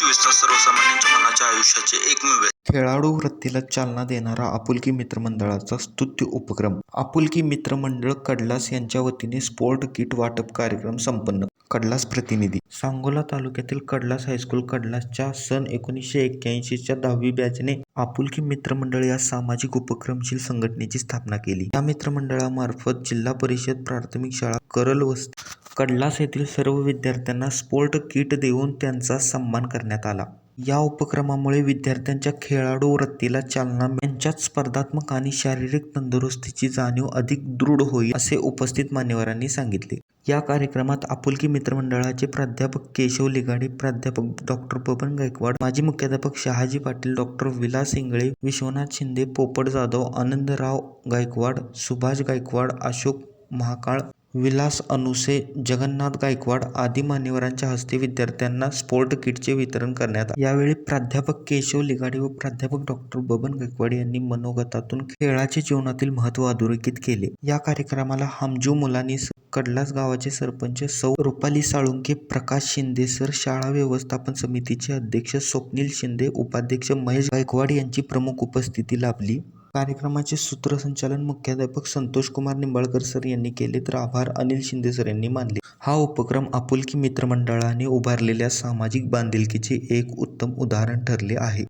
चोवीस तास सर्वसामान्यांच्या मनाच्या आयुष्याचे एकमेव खेळाडू वृत्तीला चालना देणारा आपुलकी मित्रमंडळाचा स्तुत्य उपक्रम. आपुलकी मित्रमंडळ कडलास यांच्या वतीने स्पोर्ट किट वाटप कार्यक्रम संपन्न. कडलास प्रतिनिधी. सांगोला तालुक्यातील कडलास हायस्कूल कडलासच्या सन एकोणीसशे एक्क्याऐंशीच्या दहावी बॅचने आपुलकी मित्रमंडळ या सामाजिक उपक्रमशील संघटनेची स्थापना केली. या मित्रमंडळामार्फत जिल्हा परिषद प्राथमिक शाळा करल वस्ती कडलास येथील सर्व विद्यार्थ्यांना स्पोर्ट किट देऊन त्यांचा सन्मान करण्यात आला. या उपक्रमामुळे विद्यार्थ्यांच्या खेळाडू वृत्तीला चालना यांच्यात स्पर्धात्मक आणि शारीरिक तंदुरुस्तीची जाणीव अधिक दृढ होईल असे उपस्थित मान्यवरांनी सांगितले. या कार्यक्रमात आपुलकी मित्रमंडळाचे प्राध्यापक केशव लिगाडे प्राध्यापक डॉक्टर बबन गायकवाड माजी मुख्याध्यापक शहाजी पाटील डॉक्टर विलास इंगळे विश्वनाथ शिंदे पोपट जाधव आनंदराव गायकवाड सुभाष गायकवाड अशोक महाकाळ विलास अनुसे जगन्नाथ गायकवाड आदी मान्यवरांच्या हस्ते विद्यार्थ्यांना स्पोर्ट किटचे वितरण करण्यात आले. यावेळी प्राध्यापक केशव लिगाडे व प्राध्यापक डॉक्टर बबन गायकवाड यांनी मनोगतातून खेळाचे जीवनातील महत्त्व अधोरेखित केले. या कार्यक्रमाला हमजू मुलांनी कडलास गावाचे सरपंच सौ. रुपाली साळुंके प्रकाश शिंदे सर. शाळा व्यवस्थापन समितीचे अध्यक्ष स्वप्नील शिंदे उपाध्यक्ष महेश गायकवाड यांची प्रमुख उपस्थिती लाभली. कार्यक्रमाचे सूत्रसंचालन मुख्याध्यापक संतोषकुमार निंबाळकर सर यांनी केले तर आभार अनिल शिंदे सर यांनी मानले. हा उपक्रम आपुलकी मित्रमंडळाने उभारलेल्या सामाजिक बांधिलकीचे एक उत्तम उदाहरण ठरले आहे.